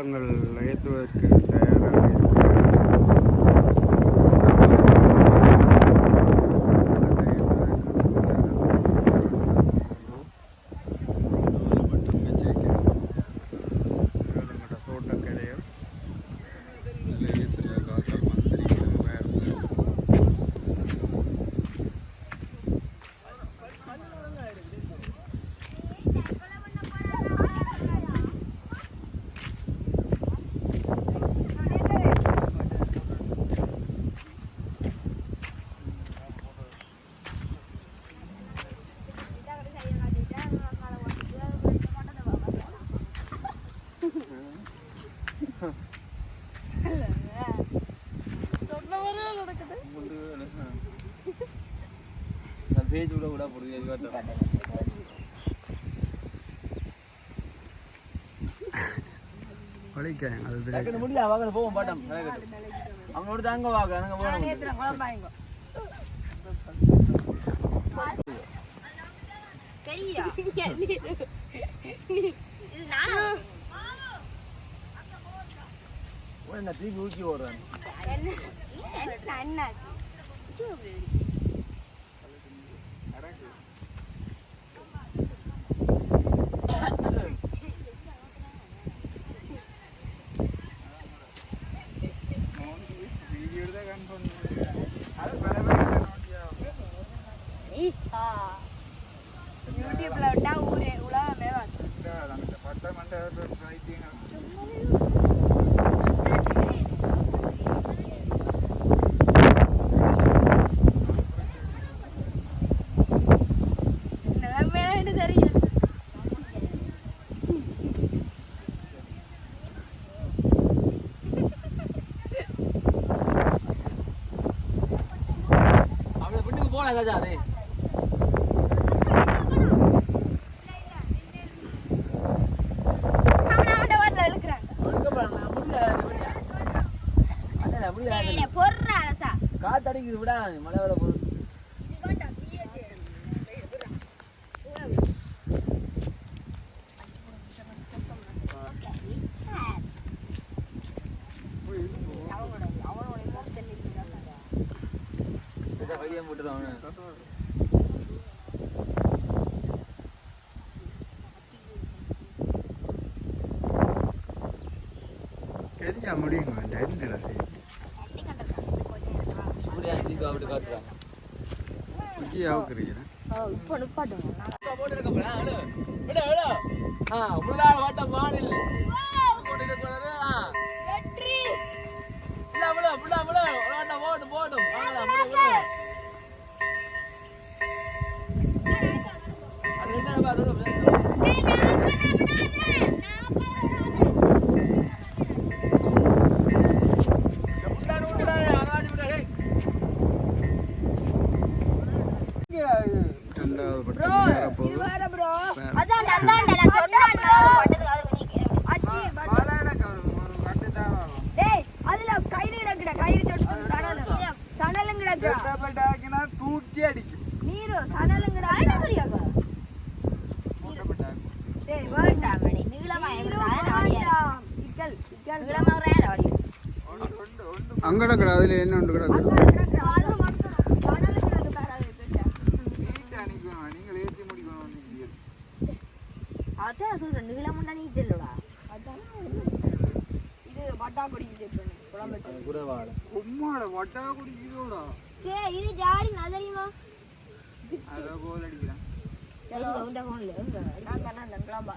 தோட்டங்கள் ஏற்றுவதற்கு தயாராக இருக்கிறார்கள். பேஜ் விட விட போடுது வலிக்காங்க அது முடியல வாங்க போவோம் பாட்டம். அவனோட தாங்க வாங்க நாங்க போகணும். என்ன தீக்கு ஊக்கி ஓடுறான். என்ன என்ன போலாம் கஜா அதே காத்தடிக்குது விடா மழை வர போகுது கையை போட்டுருவான் தெரியா முடியுங்க என்ன செய்யும் சூர்யா தீக்கு அப்படி காட்டுறான் குச்சி அவுக்குறீங்க இப்போ விடு ஆ இருக்க போறது ஆ வெற்றி விட விட விட விட ஒரு வாட்டம் போட்டு போட்டும் வாங்கடா விடு விடு அது ரெண்டு நம்பர் அதோட விளையாடு. விட்டாரு, விட்டாரு, அராஜி விட்டாரு. ரெண்டாவது பட்டம் வேற போகுது வேற ப்ரோ வேற. அதான் அதான் நான் சொன்னேன் டேய் அதுல கயிறு கிடக்குடா கயிறு தொட்டு தணல் கிடக்குடா தூக்கி அடிக்கும் நீரு தணலும் கிடக்குடா டேய் வேண்டா மணி நீளமா இக்கல் இக்கல் நீளமா ரேல வடி அங்கட கடை அதுல என்ன உண்டு கடை அதான் சொல்றேன் நீளமுண்டா நீ செல்லுடா அதான் இது பட்டாக்குடி குழம்பு அது கூட வாழை. உம்மாட வட்டா குடிக்கிறோடா சே இது ஜாடி நதரிமா அதை அடிக்கிறான். எங்க உண்ட போன்ல நான் தானே அந்த கிளம்பா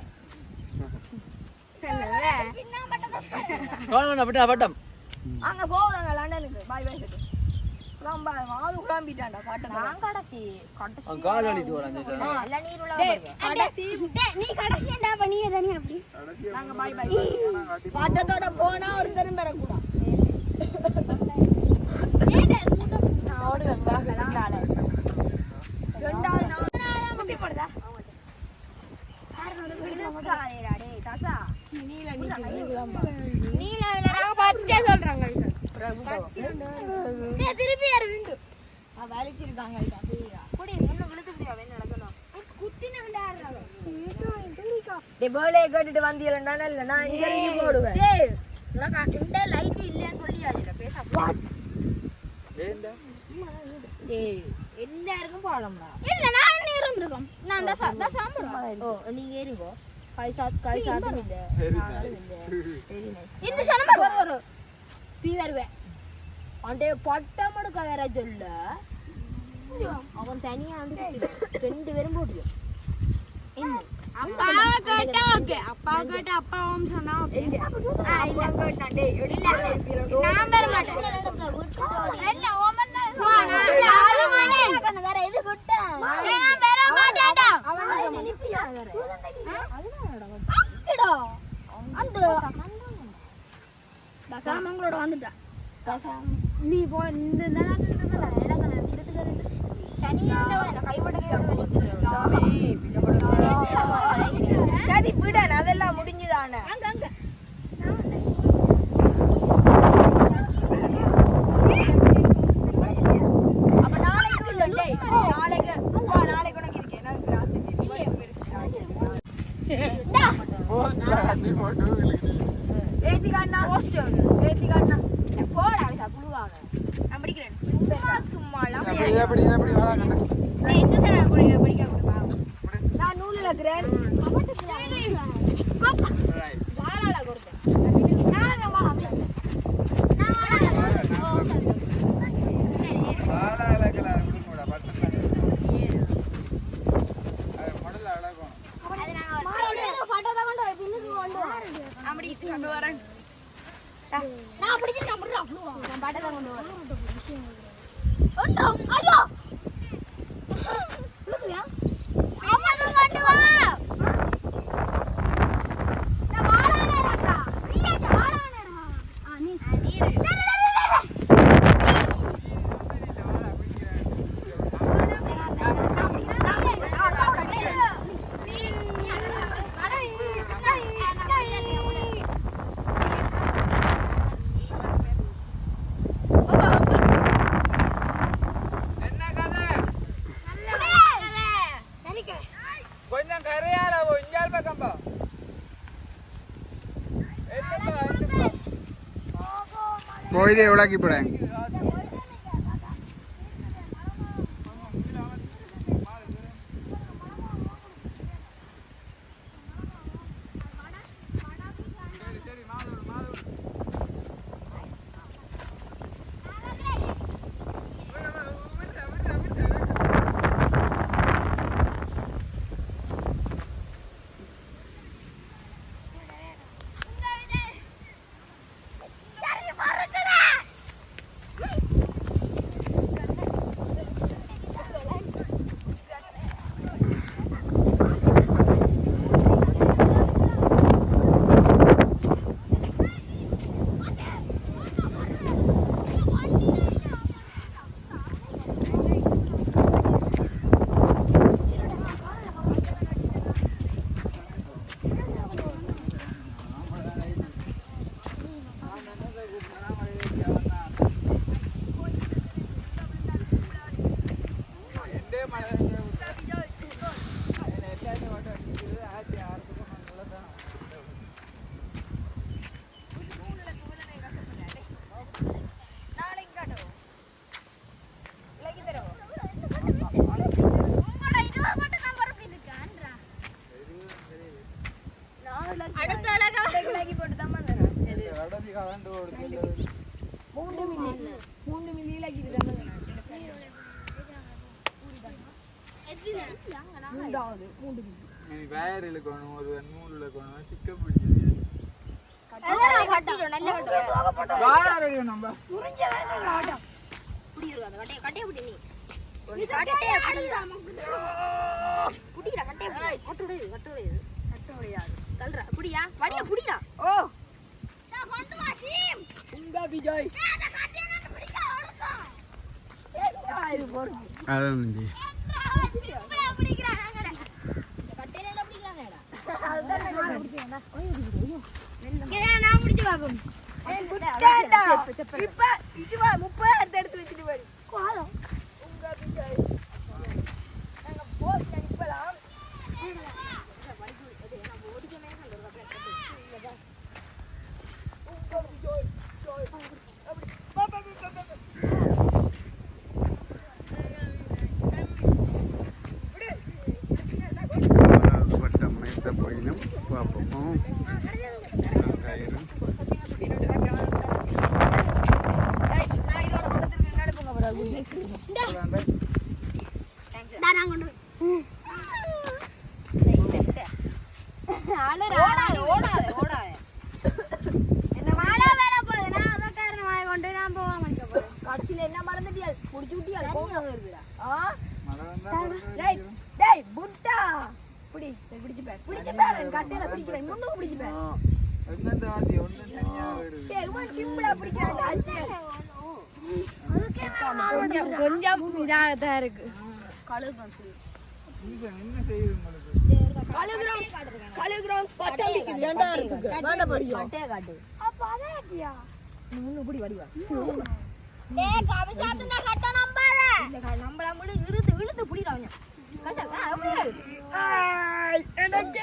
அங்க போகுதாங்க லண்டனுக்கு. பாய் பாய் சொல்லு. கிளம்பா மாது குழம்பிட்டான்டா காட்ட நான் கடைசி கடைசி அவன் கால் வலித்து வரான் இந்த ஆ இல்ல நீர் உள்ள கடைசி நீ கடைசி என்ன பண்ணிய தானே அப்படி? நாங்க பாய் பாய் பாட்டத்தோட போனா ஒரு தரம் பெறக்கூடாது. நான் ஓடுவேன் வாங்கலாம் ரெண்டாவது நாள் முட்டி போடுதா திருப்பி வலிச்சிருக்காங்க குடி இன்னும் விழுத்து குடி அவன் நடக்கணும் குத்தின டேய் பேர்டே கேட்டுட்டு வந்தீங்களா இல்ல நான் இங்க இறங்கி போடுவேன். இந்த லைட் இல்லைன்னு பேச டேய் எல்லாருக்கும் பாடம்டா இல்ல நான் என்ன இருந்திருக்கோம். நான் தசா தசாம்பரம் ஓ நீங்க ஏறிங்கோ கைசாதும் இல்ல. Very நாங்களும் இல்ல. இந்த சனமர் வர வர பீ வருவே. அண்டே பட்டம் எடுக்க வேற சொல்ல. அவன் தனியா வந்து ரெண்டு பேரும் போட்டியும் அப்பா கேட்டா ஓகே. அப்பா கேட்டா சொன்னா அப்பா கேட்டான் டேய் இல்ல நான் வர மாட்டேன். இல்ல ஓமன் தசாமங்களோட வந்துட்டா தசாம் நீ போ இந்த இடத்துல இடத்துல தனியா சரி விடன் அதெல்லாம் முடிஞ்சுதானே. அங்க அங்க. அப்படி கொண்டு வரேன் நான் பிடிச்சு நம்புறேன் நான் பாட்டை தான் கொண்டு வரேன். ஒன்றும் ஐயோ அம்மா தான் கொண்டு வா நான் வாழானேடா நீயே வாழானேடா ஆ நீ நீ என்ன கதை கொஞ்சம் கரையால போ இஞ்சால் பக்கம் போ போயிதே மூன்றாவது மூன்று மில்லி நீ வயர் இழுக்கணும் ஒரு நூல் இழுக்கணும் சிக்க பிடிச்சது புடி புடி. புடி. விஜய். அதான் இப்படியா பிடிக்கிறான் நாங்கட கட்டையில என்ன பிடிக்கலாம்டா நான் வா முப்பது எடுத்து வச்சுட்டு போய் கோலம் உங்க போஸ்ட் அனுப்பலாம் என்ன மறந்துட்டியால் முடிச்சு விட்டியால் கோவம் வருதுடா ஆ டேய் டேய் புட்டா புடி பிடிச்சு பாரு பிடிச்சு பாரு கட்டையில பிடிக்கிறேன் முன்னுக்கு பிடிச்சு பாரு என்னந்த வாத்தி ஒண்ணு தனியா வருது டேய் ரொம்ப கொஞ்சம் கொஞ்சம் இருக்கு. காட்டு இன்னும் இப்படி வடிவா கட்ட நம்பாத நம்மள முழு இழுத்து இழுத்து புடிறாங்க எனக்கு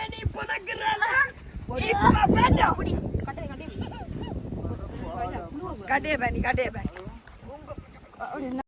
நீ கட்டையை. கட்டி கட்டே பேணி கட்டே பேணி Or, or